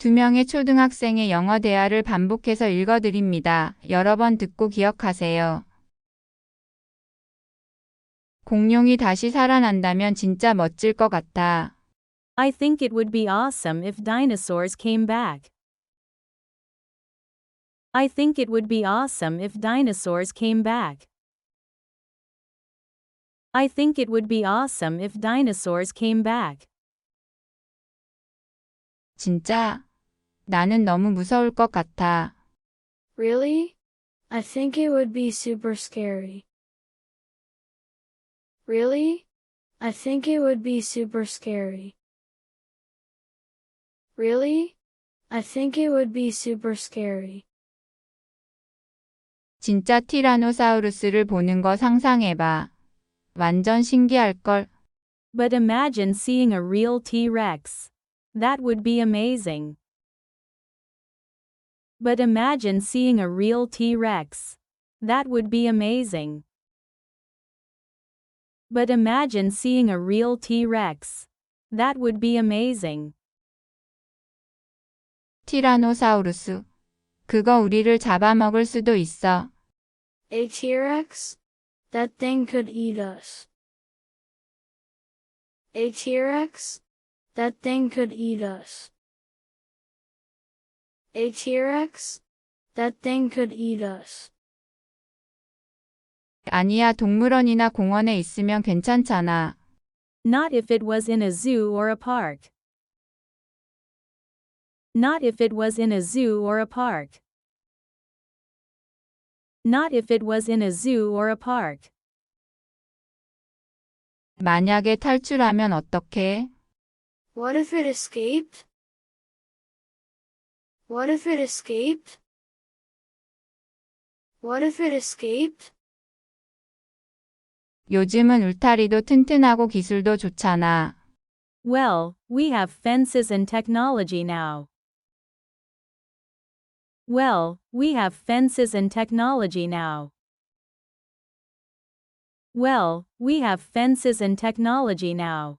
두 명의 초등학생의 영어 대화를 반복해서 읽어드립니다. 여러 번 듣고 기억하세요. 공룡이 다시 살아난다면 진짜 멋질 것 같아. I think it would be awesome if dinosaurs came back. I think it would be awesome if dinosaurs came back. I think it would be awesome if dinosaurs came back. 진짜? 나는 너무 무서울 것 같아. Really? I think it would be super scary. Really? I think it would be super scary. Really? I think it would be super scary. 진짜 티라노사우루스를 보는 거 상상해봐. 완전 신기할걸. But imagine seeing a real T Rex. That would be amazing. But imagine seeing a real T Rex. That would be amazing. But imagine seeing a real T Rex. That would be amazing. 티라노사우루스. 그거 우리를 잡아먹을 수도 있어. A T-Rex? That thing could eat us. A T-Rex? That thing could eat us. A T-Rex? That thing could eat us. 아니야, 동물원이나 공원에 있으면 괜찮잖아. Not if it was in a zoo or a park. Not if it was in a zoo or a park. Not if it was in a zoo or a park. 만약에 탈출하면 어떡해? What if it escaped? What if it escaped? What if it escaped? 요즘은 울타리도 튼튼하고 기술도 좋잖아. Well, we have fences and technology now. Well, we have fences and technology now. Well, we have fences and technology now.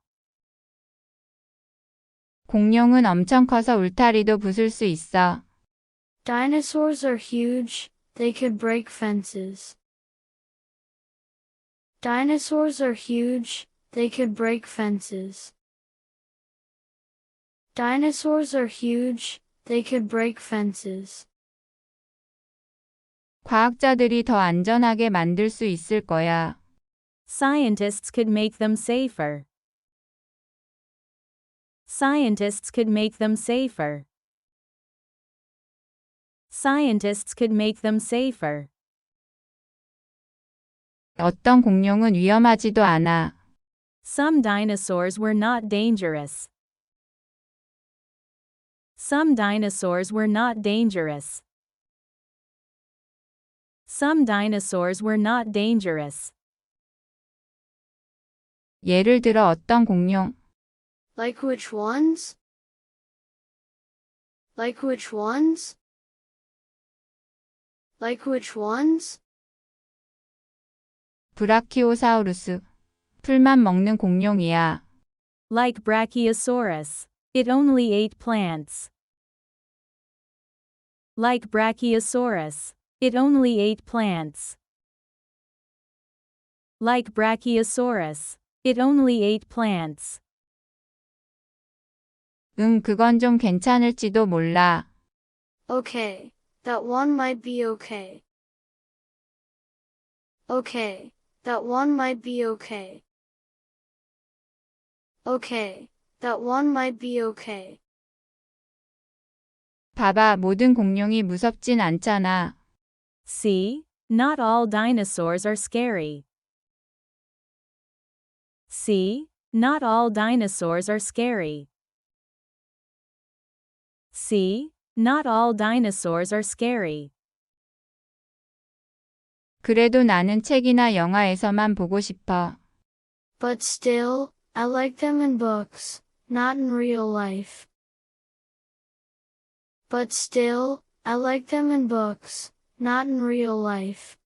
공룡은 엄청 커서 울타리도 부술 수 있어. Dinosaurs are huge, they could break fences. Dinosaurs are huge, they could break fences. Dinosaurs are huge, they could break fences. 과학자들이 더 안전하게 만들 수 있을 거야. Scientists could make them safer. Scientists could make them safer. Scientists could make them safer. 어떤 공룡은 위험하지도 않아. Some dinosaurs were not dangerous. Some dinosaurs were not dangerous. Some dinosaurs were not dangerous. 예를 들어 어떤 공룡, Like which ones? Like which ones? Like which ones? 브라키오사우루스. 풀만 먹는 공룡이야. Like Brachiosaurus. It only ate plants. Like Brachiosaurus. It only ate plants. Like Brachiosaurus. It only ate plants. 응, 그건 좀 괜찮을지도 몰라. Okay, that one might be okay. Okay, that one might be okay. Okay, that one might be okay. 봐봐, 모든 공룡이 무섭진 않잖아. See, not all dinosaurs are scary. See, not all dinosaurs are scary. See, not all dinosaurs are scary. 그래도 나는 책이나 영화에서만 보고 싶어. But still, I like them in books, not in real life. But still, I like them in books, not in real life.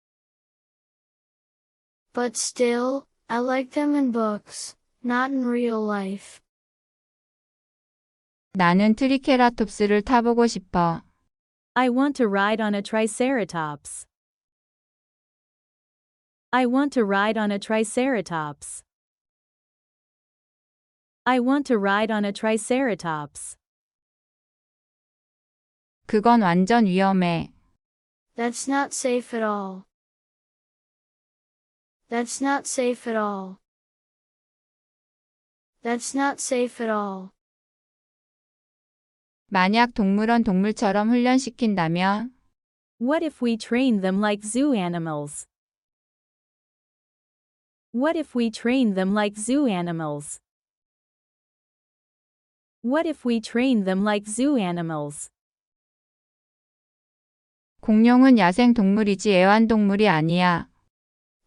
But still, I like them in books, not in real life. 나는 트리케라톱스를 타보고 싶어. I want to ride on a triceratops. I want to ride on a triceratops. I want to ride on a triceratops. 그건 완전 위험해. That's not safe at all. That's not safe at all. That's not safe at all. 만약 동물원 동물처럼 훈련시킨다면 What if we trained them like zoo animals? What if we trained them like zoo animals? What if we trained them like zoo animals? 공룡은 야생 동물이지 애완동물이 아니야.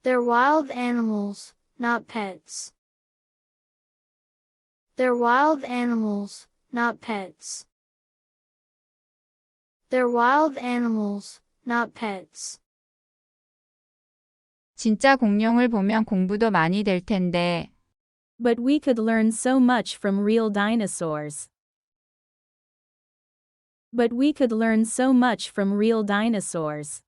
They're wild animals, not pets. They're wild animals, not pets. They're wild animals, not pets. 진짜 공룡을 보면 공부도 많이 될 텐데. But we could learn so much from real dinosaurs. But we could learn so much from real dinosaurs.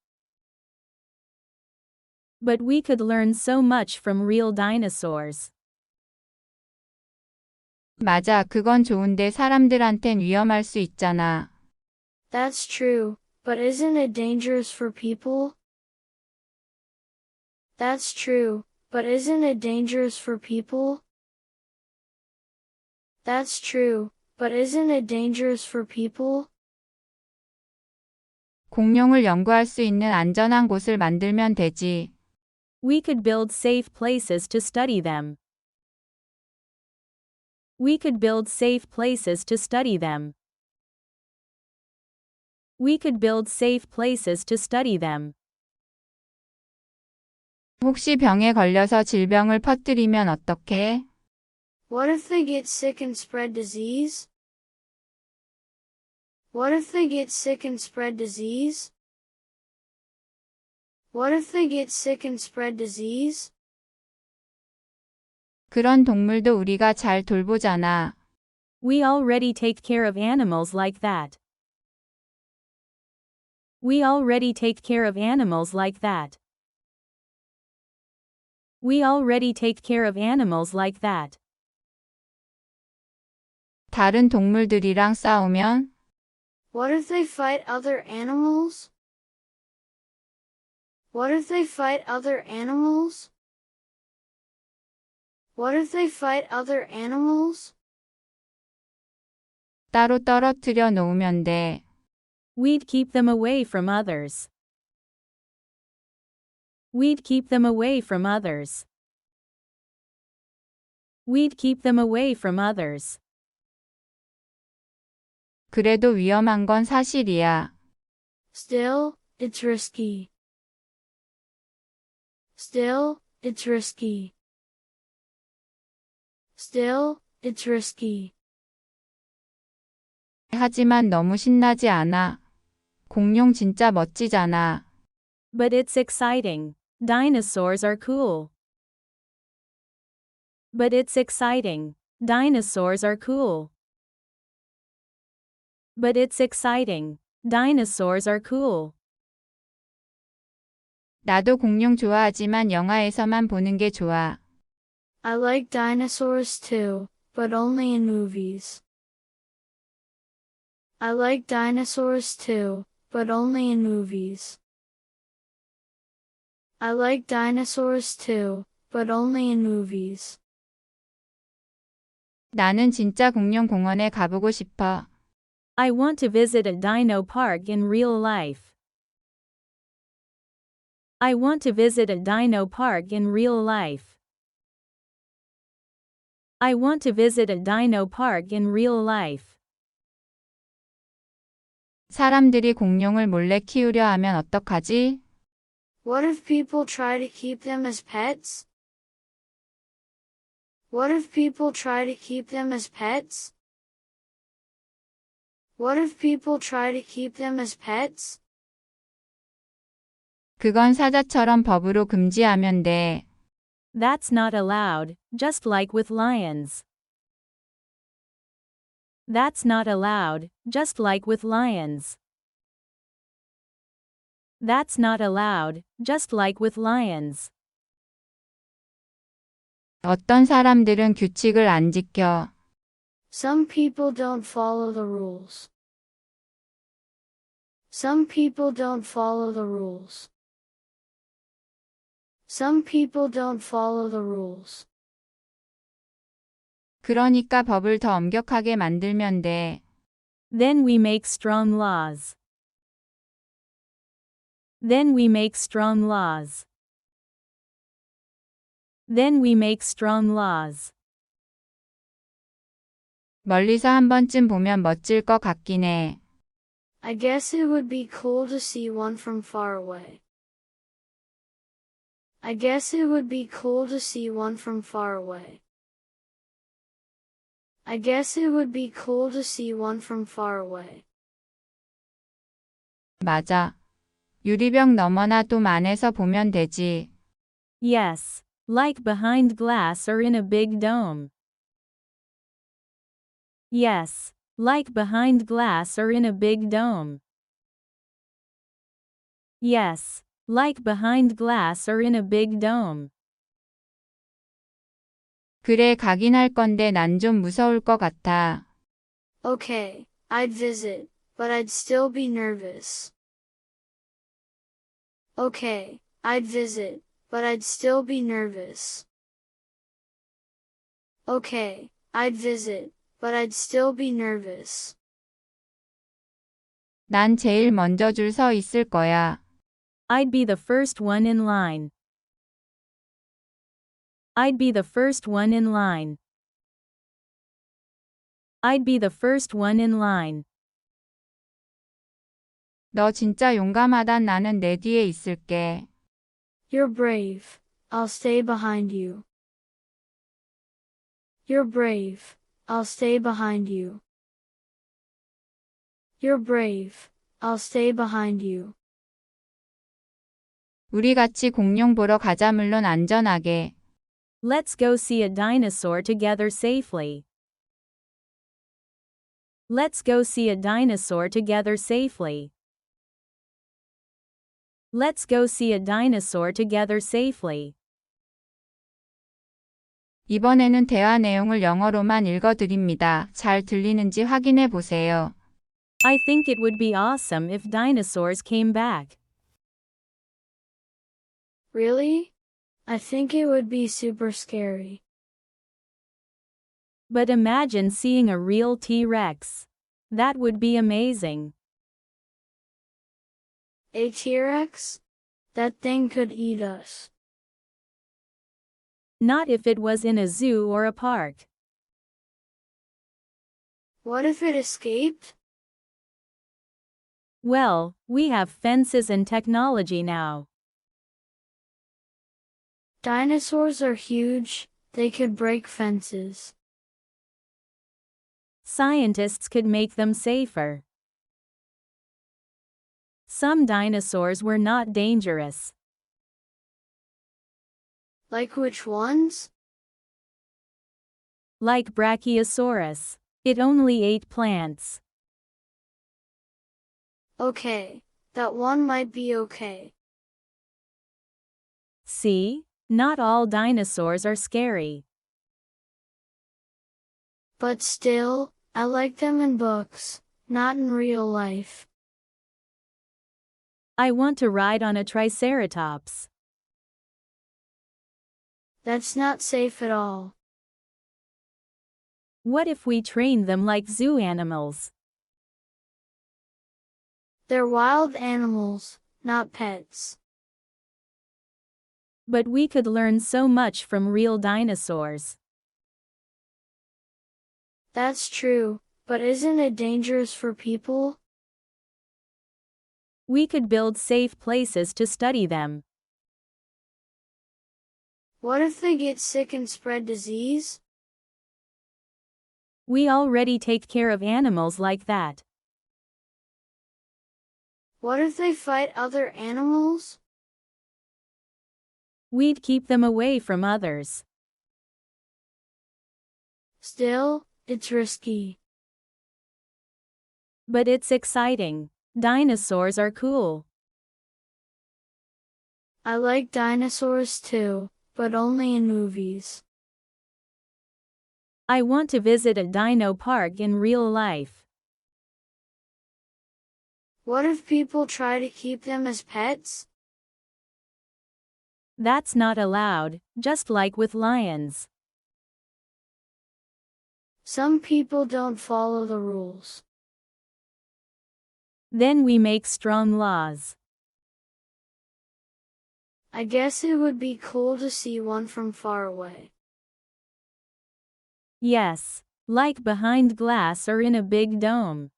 But we could learn so much from real dinosaurs. 맞아, 그건 좋은데 사람들한텐 위험할 수 있잖아. That's true, but isn't it dangerous for people? That's true, but isn't it dangerous for people? That's true, but isn't it dangerous for people? 공룡을 연구할 수 있는 안전한 곳을 만들면 되지. We could build safe places to study them. We could build safe places to study them. We could build safe places to study them. 혹시 병에 걸려서 질병을 퍼뜨리면 어떡해? What if they get sick and spread disease? What if they get sick and spread disease? What if they get sick and spread disease? 그런 동물도 우리가 잘 돌보잖아. We already take care of animals like that. We already take care of animals like that. We already take care of animals like that. 다른 동물들이랑 싸우면 What if they fight other animals? What if they fight other animals? What if they fight other animals? 따로 떨어뜨려 놓으면 돼. We'd keep them away from others. We'd keep them away from others. We'd keep them away from others. 그래도 위험한 건 사실이야. Still, it's risky. Still, it's risky. Still, it's risky. 하지만 너무 신나지 않아. 공룡 진짜 멋지잖아. But it's exciting. Dinosaurs are cool. But it's exciting. Dinosaurs are cool. But it's exciting. Dinosaurs are cool. 나도 공룡 좋아하지만 영화에서만 보는 게 좋아. I like dinosaurs too, but only in movies. I like dinosaurs too, but only in movies. I like dinosaurs too, but only in movies. 나는 진짜 공룡 공원에 가보고 싶어. I want to visit a dino park in real life. I want to visit a dino park in real life. I want to visit a dino park in real life. 사람들이 공룡을 몰래 키우려 하면 어떡하지? What if people try to keep them as pets? What if people try to keep them as pets? What if people try to keep them as pets? 그건 사자처럼 법으로 금지하면 돼. That's not allowed, just like with lions. That's not allowed, just like with lions. That's not allowed, just like with lions. 어떤 사람들은 규칙을 안 지켜. Some people don't follow the rules. Some people don't follow the rules. Some people don't follow the rules. 그러니까 법을 더 엄격하게 만들면 돼. Then we make strong laws. Then we make strong laws. Then we make strong laws. 멀리서 한 번쯤 보면 멋질 것 같긴 해. I guess it would be cool to see one from far away. I guess it would be cool to see one from far away. I guess it would be cool to see one from far away. 맞아. 유리병 너머나 또 안에서 보면 되지. Yes, like behind glass or in a big dome. Yes, like behind glass or in a big dome. Yes, like behind glass or in a big dome. 그래 가긴 할 건데 난 좀 무서울 것 같아. Okay, I'd visit, but I'd still be nervous. Okay, I'd visit, but I'd still be nervous. Okay, I'd visit, but I'd still be nervous. 난 제일 먼저 줄 서 있을 거야. I'd be the first one in line. I'd be the first one in line. I'd be the first one in line. 너 진짜 용감하단 나는 내 뒤에 있을게. You're brave. I'll stay behind you. You're brave. I'll stay behind you. You're brave. I'll stay behind you. 우리 같이 공룡 보러 가자 물론 안전하게. Let's go see a dinosaur together safely. Let's go see a dinosaur together safely. Let's go see a dinosaur together safely. 이번에는 대화 내용을 영어로만 읽어드립니다. 잘 들리는지 확인해 보세요. I think it would be awesome if dinosaurs came back. Really? I think it would be super scary. But imagine seeing a real T Rex. That would be amazing. A T-Rex? That thing could eat us. Not if it was in a zoo or a park. What if it escaped? Well, we have fences and technology now. Dinosaurs are huge, they could break fences. Scientists could make them safer. Some dinosaurs were not dangerous. Like which ones? Like Brachiosaurus. It only ate plants. Okay, that one might be okay. See? Not all dinosaurs are scary. But still, I like them in books, not in real life. I want to ride on a triceratops. That's not safe at all. What if we trained them like zoo animals? They're wild animals, not pets. But we could learn so much from real dinosaurs. That's true, but isn't it dangerous for people? We could build safe places to study them. What if they get sick and spread disease? We already take care of animals like that. What if they fight other animals? We'd keep them away from others. Still, it's risky. But it's exciting. Dinosaurs are cool. I like dinosaurs too, but only in movies. I want to visit a dino park in real life. What if people try to keep them as pets? That's not allowed, just like with lions. Some people don't follow the rules. Then we make strong laws. I guess it would be cool to see one from far away. Yes, like behind glass or in a big dome.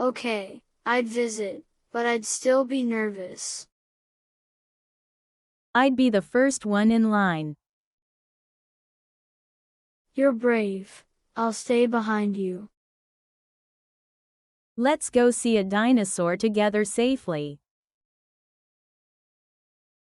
Okay, I'd visit, but I'd still be nervous. I'd be the first one in line. You're brave. I'll stay behind you. Let's go see a dinosaur together safely.